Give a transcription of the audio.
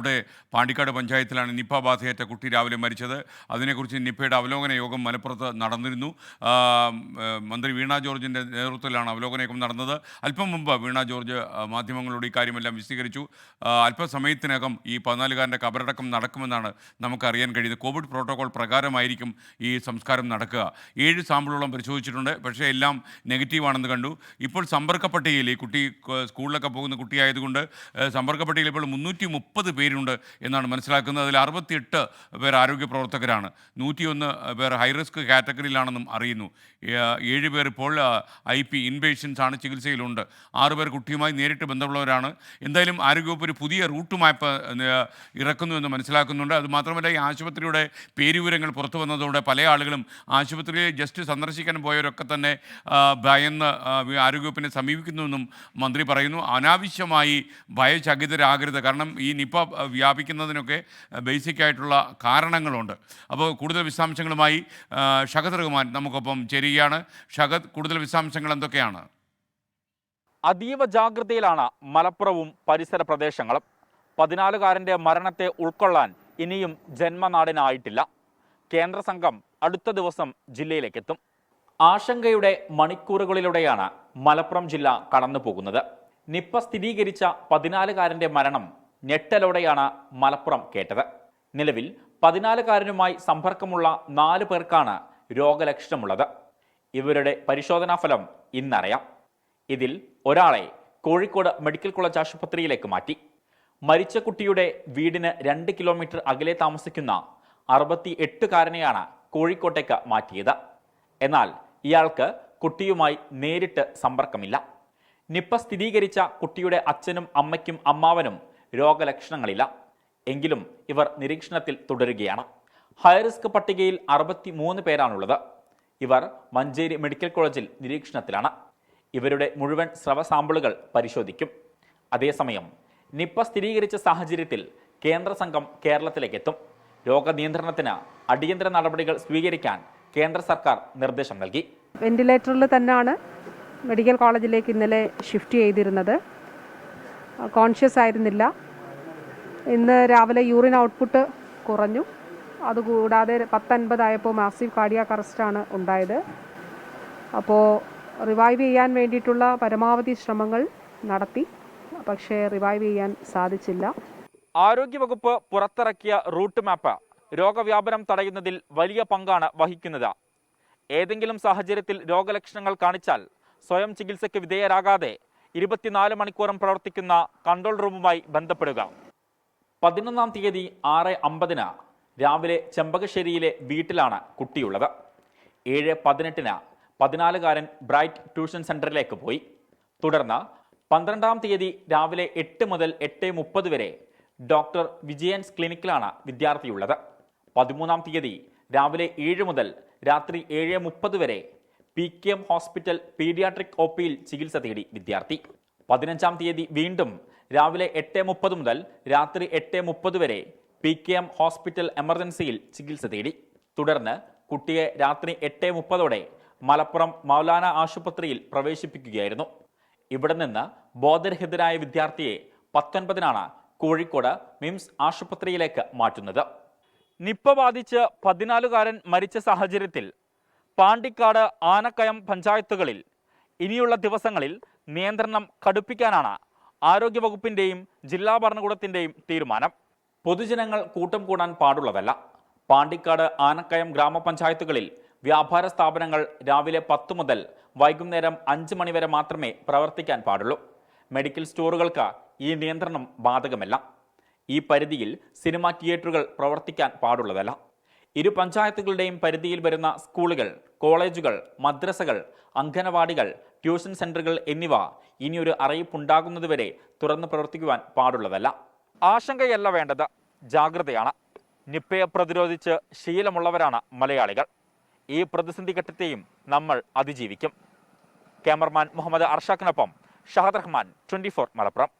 അവിടെ പാണ്ടിക്കാട് പഞ്ചായത്തിലാണ് നിപ്പ ബാധയേറ്റ കുട്ടി രാവിലെ മരിച്ചത്. അതിനെക്കുറിച്ച് നിപ്പയുടെ അവലോകന യോഗം മലപ്പുറത്ത് നടന്നിരുന്നു. മന്ത്രി വീണ ജോർജിന്റെ നേതൃത്വത്തിലാണ് അവലോകന യോഗം നടന്നത്. അല്പം മുമ്പ് വീണ ജോർജ് മാധ്യമങ്ങളോട് ഈ കാര്യമെല്ലാം വിശദീകരിച്ചു. അല്പസമയത്തിനകം ഈ പതിനാലുകാരന്റെ കബറടക്കം നടക്കുമെന്നാണ് നമുക്കറിയാൻ കഴിയുന്നത്. കോവിഡ് പ്രോട്ടോകോൾ പ്രകാരമായിരിക്കും ഈ സംസ്കാരം നടക്കുക. ഏഴ് സാമ്പിളുകളും പരിശോധിച്ചിട്ടുണ്ട്. പക്ഷേ എല്ലാം നെഗറ്റീവാണെന്ന് കണ്ടു. ഇപ്പോൾ സമ്പർക്ക പട്ടികയിൽ ഈ കുട്ടി സ്കൂളിലൊക്കെ പോകുന്ന കുട്ടിയായതുകൊണ്ട് സമ്പർക്ക പട്ടികയിൽ ഇപ്പോൾ മുന്നൂറ്റി മുപ്പത് പേരുണ്ട് എന്നാണ് മനസ്സിലാക്കുന്നത്. അതിൽ അറുപത്തിയെട്ട് പേർ ആരോഗ്യ പ്രവർത്തകരാണ്. നൂറ്റിയൊന്ന് പേർ ഹൈറിസ്ക് കാറ്റഗറിയിലാണെന്നും അറിയുന്നു. ഏഴ് പേർ ഇപ്പോൾ ഐ പി ഇൻപേഷ്യൻസ് ആണ് ചികിത്സയിലുണ്ട്. ആറ് പേർ കുട്ടിയുമായി നേരിട്ട് ബന്ധമുള്ളവരാണ്. എന്തായാലും ആരോഗ്യവകുപ്പ് ഒരു പുതിയ റൂട്ട് മാപ്പ് ഇറക്കുന്നു എന്ന് മനസ്സിലാക്കുന്നുണ്ട്. അതുമാത്രമല്ല ഈ ആശുപത്രിയുടെ പേരുവിവരങ്ങൾ പുറത്തു വന്നതോടെ പല ആളുകളും ആശുപത്രിയിൽ ജസ്റ്റ് സന്ദർശിക്കാൻ പോയവരൊക്കെ തന്നെ ഭയന്ന് ആരോഗ്യവകുപ്പിനെ സമീപിക്കുന്നുവെന്നും മന്ത്രി പറയുന്നു. അനാവശ്യമായി ഭയചകിതരാകരുത്. കാരണം ഈ നിപ്പ വ്യാപിക്കുന്നതിനൊക്കെ ബേസിക് ആയിട്ടുള്ള കാരണങ്ങളുണ്ട്. അപ്പോൾ കൂടുതൽ വിശദാംശങ്ങളുമായി ഷഹദ് റഹ്മാൻ നമുക്കൊപ്പം ചേരുകയാണ്. ഷഹദ് കൂടുതൽ വിശദാംശങ്ങൾ എന്തൊക്കെയാണ്? അതീവ ജാഗ്രതയിലാണ് മലപ്പുറവും പരിസര പ്രദേശങ്ങളും. പതിനാലുകാരന്റെ മരണത്തെ ഉൾക്കൊള്ളാൻ ഇനിയും ജന്മനാടിനായിട്ടില്ല. കേന്ദ്ര സംഘം അടുത്ത ദിവസം ജില്ലയിലേക്കെത്തും. ആശങ്കയുടെ മണിക്കൂറുകളിലൂടെയാണ് മലപ്പുറം ജില്ല കടന്നു പോകുന്നത് നിപ്പ സ്ഥിരീകരിച്ച പതിനാലുകാരന്റെ മരണം ഞെട്ടലോടെയാണ് മലപ്പുറം കേട്ടത് നിലവിൽ പതിനാലുകാരനുമായി സമ്പർക്കമുള്ള നാല് പേർക്കാണ് രോഗലക്ഷണമുള്ളത്. ഇവരുടെ പരിശോധനാ ഫലം ഇന്നറിയാം. ഇതിൽ ഒരാളെ കോഴിക്കോട് മെഡിക്കൽ കോളേജ് ആശുപത്രിയിലേക്ക് മാറ്റി. മരിച്ച കുട്ടിയുടെ വീടിന് രണ്ട് കിലോമീറ്റർ അകലെ താമസിക്കുന്ന അറുപത്തി എട്ടുകാരനെയാണ് കോഴിക്കോട്ടേക്ക് മാറ്റിയത്. എന്നാൽ ഇയാൾക്ക് കുട്ടിയുമായി നേരിട്ട് സമ്പർക്കമില്ല. നിപ്പ സ്ഥിരീകരിച്ച കുട്ടിയുടെ അച്ഛനും അമ്മയ്ക്കും അമ്മാവനും രോഗലക്ഷണങ്ങളില്ല. എങ്കിലും ഇവർ നിരീക്ഷണത്തിൽ തുടരുകയാണ്. ഹൈറിസ്ക് പട്ടികയിൽ അറുപത്തി മൂന്ന് പേരാണുള്ളത്. ഇവർ മഞ്ചേരി മെഡിക്കൽ കോളേജിൽ നിരീക്ഷണത്തിലാണ്. ഇവരുടെ മുഴുവൻ സ്രവ സാമ്പിളുകൾ പരിശോധിക്കും. അതേസമയം നിപ്പ സ്ഥിരീകരിച്ച സാഹചര്യത്തിൽ കേന്ദ്ര സംഘം കേരളത്തിലേക്ക് എത്തും രോഗനിയന്ത്രണത്തിന് അടിയന്തര നടപടികൾ സ്വീകരിക്കാൻ കേന്ദ്ര സർക്കാർ നിർദ്ദേശം നൽകി. വെന്റിലേറ്ററിൽ തന്നെയാണ് മെഡിക്കൽ കോളേജിലേക്ക് ഇന്നലെ ഷിഫ്റ്റ് ചെയ്തിരുന്നത്. കോൺഷ്യസ് ആയിരുന്നില്ല. ഇന്ന് രാവിലെ യൂറിൻ ഔട്ട്പുട്ട് കുറഞ്ഞു. അതുകൂടാതെ പത്തൊൻപതായപ്പോൾ മാസീവ് കാർഡിയാക് അറസ്റ്റാണ് ഉണ്ടായത്. അപ്പോൾ റിവൈവ് ചെയ്യാൻ വേണ്ടിയിട്ടുള്ള പരമാവധി ശ്രമങ്ങൾ നടത്തി. പക്ഷേ റിവൈവ് ചെയ്യാൻ സാധിച്ചില്ല. ആരോഗ്യവകുപ്പ് പുറത്തിറക്കിയ റൂട്ട് മാപ്പ് രോഗവ്യാപനം തടയുന്നതിൽ വലിയ പങ്കാണ് വഹിക്കുന്നത്. ഏതെങ്കിലും സാഹചര്യത്തിൽ രോഗലക്ഷണങ്ങൾ കാണിച്ചാൽ സ്വയം ചികിത്സയ്ക്ക് വിധേയരാകാതെ ഇരുപത്തിനാല് മണിക്കൂറും പ്രവർത്തിക്കുന്ന കൺട്രോൾ റൂമുമായി ബന്ധപ്പെടുക. പതിനൊന്നാം തീയതി ആറ് അമ്പതിന് രാവിലെ ചെമ്പകശ്ശേരിയിലെ വീട്ടിലാണ് കുട്ടിയുള്ളത്. ഏഴ് പതിനെട്ടിന് പതിനാലുകാരൻ ബ്രൈറ്റ് ട്യൂഷൻ സെന്ററിലേക്ക് പോയി. തുടർന്ന് പന്ത്രണ്ടാം തീയതി രാവിലെ എട്ട് മുതൽ എട്ട് മുപ്പത് വരെ ഡോക്ടർ വിജയൻസ് ക്ലിനിക്കിലാണ് വിദ്യാർത്ഥിയുള്ളത്. പതിമൂന്നാം തീയതി രാവിലെ ഏഴ് മുതൽ രാത്രി ഏഴ് മുപ്പത് വരെ P K M hospital paediatric O പിയിൽ ചികിത്സ തേടി വിദ്യാർത്ഥി. പതിനഞ്ചാം തീയതി വീണ്ടും രാവിലെ എട്ട് മുപ്പത് മുതൽ രാത്രി എട്ട് മുപ്പത് വരെ പി കെ എം ഹോസ്പിറ്റൽ എമർജൻസിയിൽ ചികിത്സ തേടി. തുടർന്ന് കുട്ടിയെ രാത്രി എട്ട് മുപ്പതോടെ മലപ്പുറം മൗലാന ആശുപത്രിയിൽ പ്രവേശിപ്പിക്കുകയായിരുന്നു. ഇവിടെ നിന്ന് ബോധരഹിതരായ വിദ്യാർത്ഥിയെ പത്തൊൻപതിനാണ് കോഴിക്കോട് മിംസ് ആശുപത്രിയിലേക്ക് മാറ്റുന്നത്. നിപ്പ ബാധിച്ച് പതിനാലുകാരൻ മരിച്ച സാഹചര്യത്തിൽ പാണ്ടിക്കാട് ആനക്കയം പഞ്ചായത്തുകളിൽ ഇനിയുള്ള ദിവസങ്ങളിൽ നിയന്ത്രണം കടുപ്പിക്കാനാണ് ആരോഗ്യവകുപ്പിന്റെയും ജില്ലാ ഭരണകൂടത്തിന്റെയും തീരുമാനം. പൊതുജനങ്ങൾ കൂട്ടം കൂടാൻ പാടുള്ളതല്ല. പാണ്ടിക്കാട് ആനക്കയം ഗ്രാമപഞ്ചായത്തുകളിൽ വ്യാപാര സ്ഥാപനങ്ങൾ രാവിലെ പത്ത് മുതൽ വൈകുന്നേരം അഞ്ച് മണിവരെ മാത്രമേ പ്രവർത്തിക്കാൻ പാടുള്ളൂ. മെഡിക്കൽ സ്റ്റോറുകൾക്ക് ഈ നിയന്ത്രണം ബാധകമല്ല. ഈ പരിധിയിൽ സിനിമാ തിയേറ്ററുകൾ പ്രവർത്തിക്കാൻ പാടുള്ളതല്ല. ഇരു പഞ്ചായത്തുകളുടെയും പരിധിയിൽ വരുന്ന സ്കൂളുകൾ കോളേജുകൾ മദ്രസകൾ അംഗനവാടികൾ ട്യൂഷൻ സെന്ററുകൾ എന്നിവ ഇനിയൊരു അറിയിപ്പുണ്ടാകുന്നതുവരെ തുറന്നു പ്രവർത്തിക്കുവാൻ പാടുള്ളതല്ല. ആശങ്കയല്ല വേണ്ടത്. ജാഗ്രതയാണ്. നിപ്പയെ പ്രതിരോധിച്ച് ശീലമുള്ളവരാണ് മലയാളികൾ. ഈ പ്രതിസന്ധി ഘട്ടത്തെയും നമ്മൾ അതിജീവിക്കും. ക്യാമറമാൻ മുഹമ്മദ് അർഷാഖിനൊപ്പം ഷഹദ് റഹ്മാൻ ട്വന്റി മലപ്പുറം.